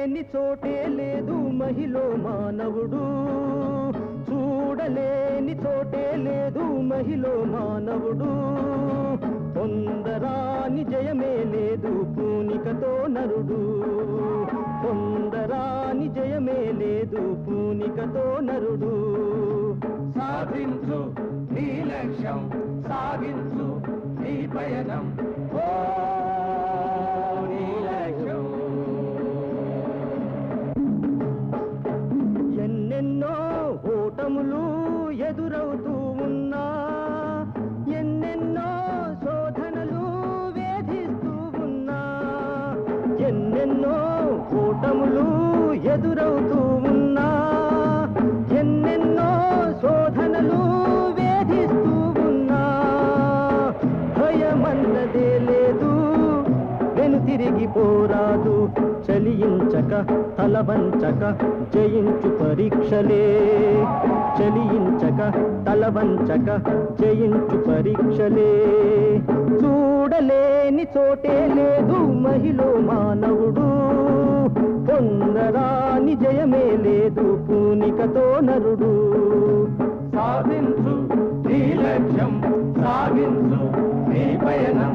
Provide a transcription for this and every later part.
లేని చోటే లేదు మహిళ మానవుడు. చూడలేని చోటే లేదు మహిళ మానవుడు. పొందరాని జయమే లేదు పూనికతో నరుడు. పొందరాని జయమే లేదు పూనికతో నరుడు. సాధించు నీ లక్ష్యం సాగించు నీ పయనం. ఓ ఎన్నెన్నో కూటములు ఎదురవుతూ ఉన్నా ఎన్నెన్నో శోధనలు వేధిస్తూ ఉన్నా. భయమన్నదే లేదు వెను తిరిగి పోరాదు చలించక తలవంచక జయించు పరీక్షలే. చలించక తలవంచక జయించు పరీక్షలే. చూడలేని చోటే లేదు మహిళ మానవుడు. పొందరాని జయమే లేదు పూనికతో నరుడు. సాధించు నీ లక్ష్యం సాగించు నీ పయనం.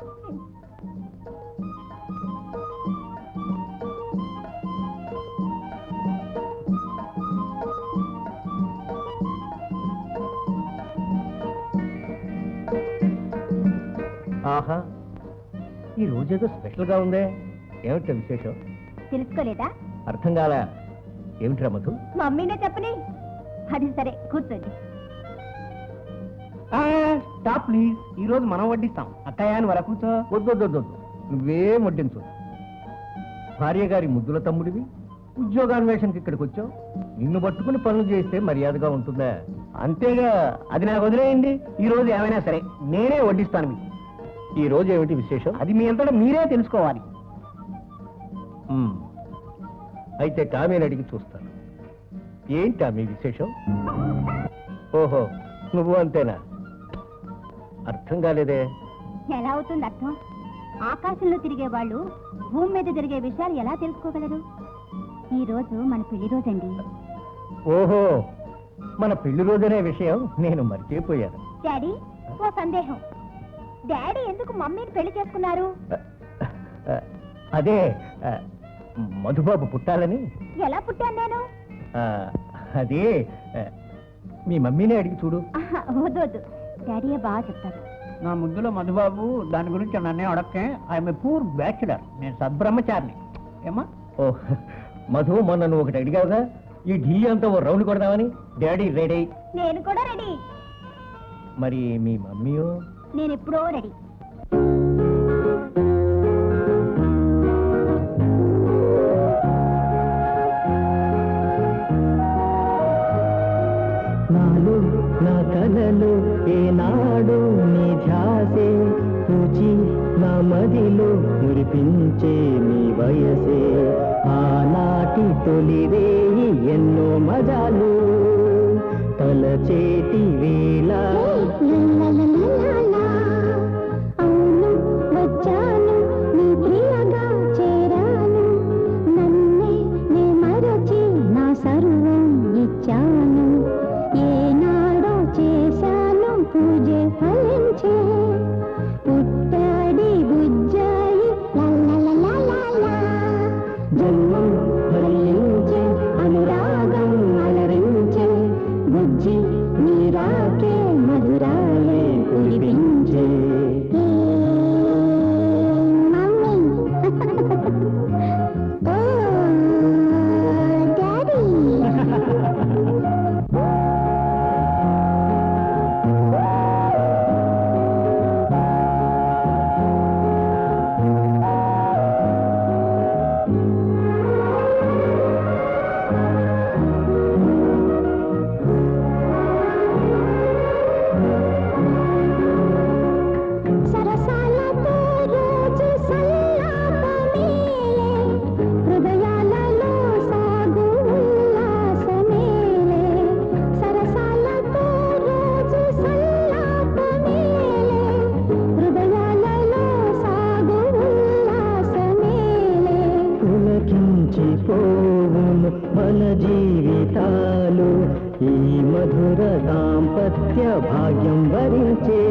ఈ రోజేదో స్పెషల్గా ఉందే. ఏమిటి విశేషం? తెలుసుకోలేదా? అర్థం కాలా. ఏమిట్రా మధు? మమ్మీనే చెప్పని? అది సరే కూర్చోండి. Stop please. ఈ రోజు మనం వడ్డిస్తాం. అక్కయ్య అని వర కూర్చో. వద్దు వద్దు వద్దు వద్దు. నువ్వేం వడ్డించు. భార్య గారి ముద్దుల తమ్ముడివి. ఉద్యోగాన్వేషణకి ఇక్కడికి వచ్చావు. నిన్ను పట్టుకుని పనులు చేస్తే మర్యాదగా ఉంటుందా? అంతేగా. అది నాకు వదిలేయండి. ఈ రోజు ఏమైనా సరే నేనే వడ్డిస్తాను మీకు. ఈ రోజు ఏమిటి విశేషం? అది మీ అంతటా మీరే తెలుసుకోవాలి. అయితే టామీని అడిగి చూస్తాను. ఏంటా మీ విశేషం? ఓహో నువ్వు అంతేనా? అర్థం కాలేదే. ఎలా అవుతుంది అర్థం? ఆకాశంలో తిరిగే వాళ్ళు భూమి మీద జరిగే విషయాలు ఎలా తెలుసుకోగలరు? ఈ రోజు మన పెళ్ళి రోజండి. ఓహో మన పెళ్ళి రోజనే విషయం నేను మర్చిపోయాను డాడీ ఓ సందేహం. డాడీ ఎందుకు మమ్మీని పెళ్ళి చేసుకున్నారు? అదే మధుబాబు పుట్టాలని. ఎలా పుట్టాను నేను? ఆ, అదే మీ మమ్మీనే అడిగి చూడు. వద్దు వద్దు. డాడీయే బాగా చెప్తారు నా ముద్దులో మధుబాబు దాని గురించి నన్నే అడక్కే ఐఎమ్ ఏ పూర్ బ్యాచులర్ నేను సద్బ్రహ్మచారిని. ఏమా ఓ మధు మొన్న నువ్వు ఒకటి అడిగావుగా ఈ ఢిల్లీ అంతా ఓ రౌండ్ కొడదామని డాడీ రెడీ. నేను కూడా రెడీ. మరి మీ మమ్మీయో? నేను ఎప్పుడో రెడీ. నాలు నా కలలు ఏనాడు నీ ధ్యాసే. పూచి నా మదిలో మురిపించే నీ వయసే. ఆనాటి తొలిరేయి ఎన్నో మజాలు. చేతి వేళ. పులకించిపోవును మన జీవితాలు ఈ మధుర దాంపత్య భాగ్యం వరించే.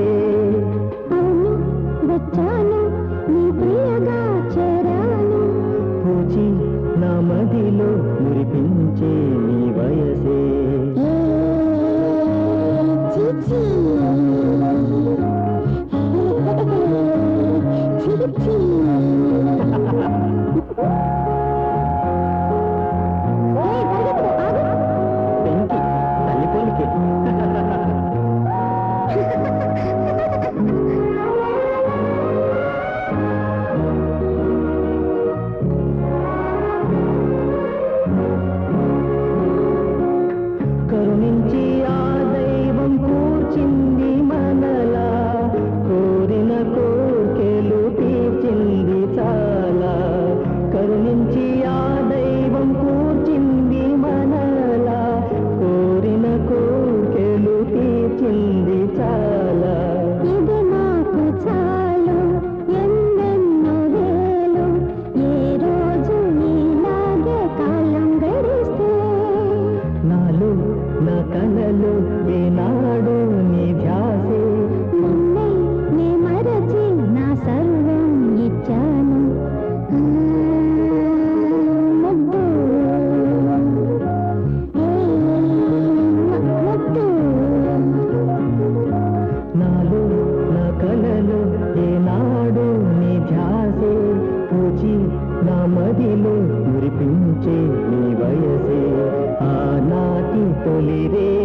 ఆనాటి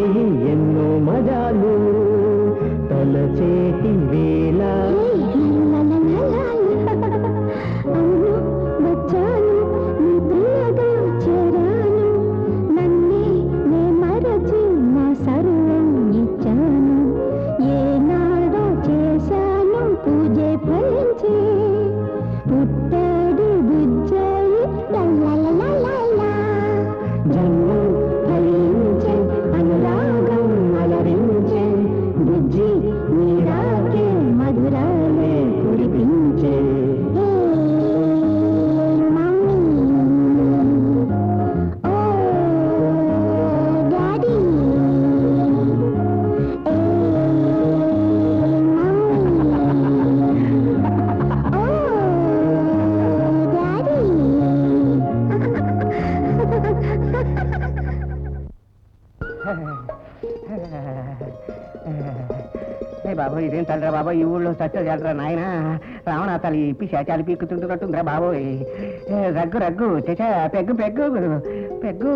ఏ బాబు ఇదేం తల్లరా బాబు? ఈ ఊళ్ళో చచ్చేది వెళ్ళరా నాయన? రావణ తల్లి ఇప్పి శాచాలు పీక్కుతుంటున్నట్టుందిరా బాబు. ఏ, రగ్గు రగ్గు చచా పెగ్గు పెగ్గు పెగ్గు.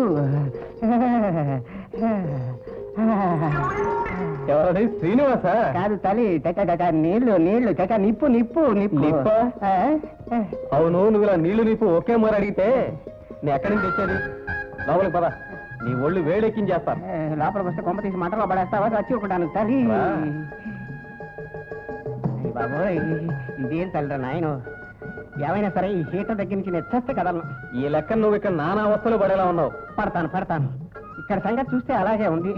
ఎవరది? శ్రీనివాస? కాదు తల్లి చచ చచ నీళ్ళు నీళ్ళు చచ నిప్పు నిప్పు నిప్పు. నిప్పా? ఆ. అవును నువ్వు ఇలా నీళ్ళు నీపు ఒకే మరి అడిగితే నేను ఎక్కడి నుంచి తెచ్చేది లోపలికి పద. నీ ఒళ్ళు వేడెక్కించేస్తాను లోపలికి వస్తే కొంప తీసి మంటలో పడేస్తావా? చచ్చి ఒకటాను తల్లి. బాబోయ్ ఇదేం తల్లరా నాయన? ఏమైనా సరే ఈ హీటర్ దగ్గర నుంచి నేను కదలను. ఈ లెక్క నువ్వు ఇక్కడ నానా అవస్థలు పడేలా ఉన్నావు. పడతాను పడతాను. ఇక్కడ సంగతి చూస్తే అలాగే ఉంది.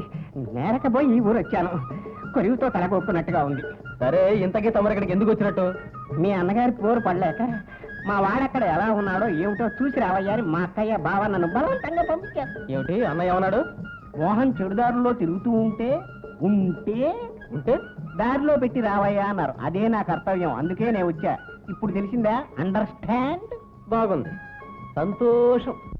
నేరక పోయి ఈ ఊరు వచ్చాను. కొరివితో తలకొప్పునట్టుగా ఉంది. సరే ఇంతకీ తమరు ఇక్కడికి ఎందుకు వచ్చినట్టు? మీ అన్నగారి పోరు పడలేక మా వాడక్కడ ఎలా ఉన్నాడో ఏమిటో చూసి రావయ్యాని మా అక్కయ్య బావ నన్ను బలవంతంగా పంపించారు. ఏమిటి? అన్నయ్య ఏమన్నాడు? మోహన్ చెడుదారుల్లో తిరుగుతూ ఉంటే ఉంటే ఉంటే దారిలో పెట్టి రావయ్యా అన్నారు. అదే నా కర్తవ్యం అందుకే నేను వచ్చా. ఇప్పుడు తెలిసిందా? అండర్స్టాండ్ బాగుంది. సంతోషం.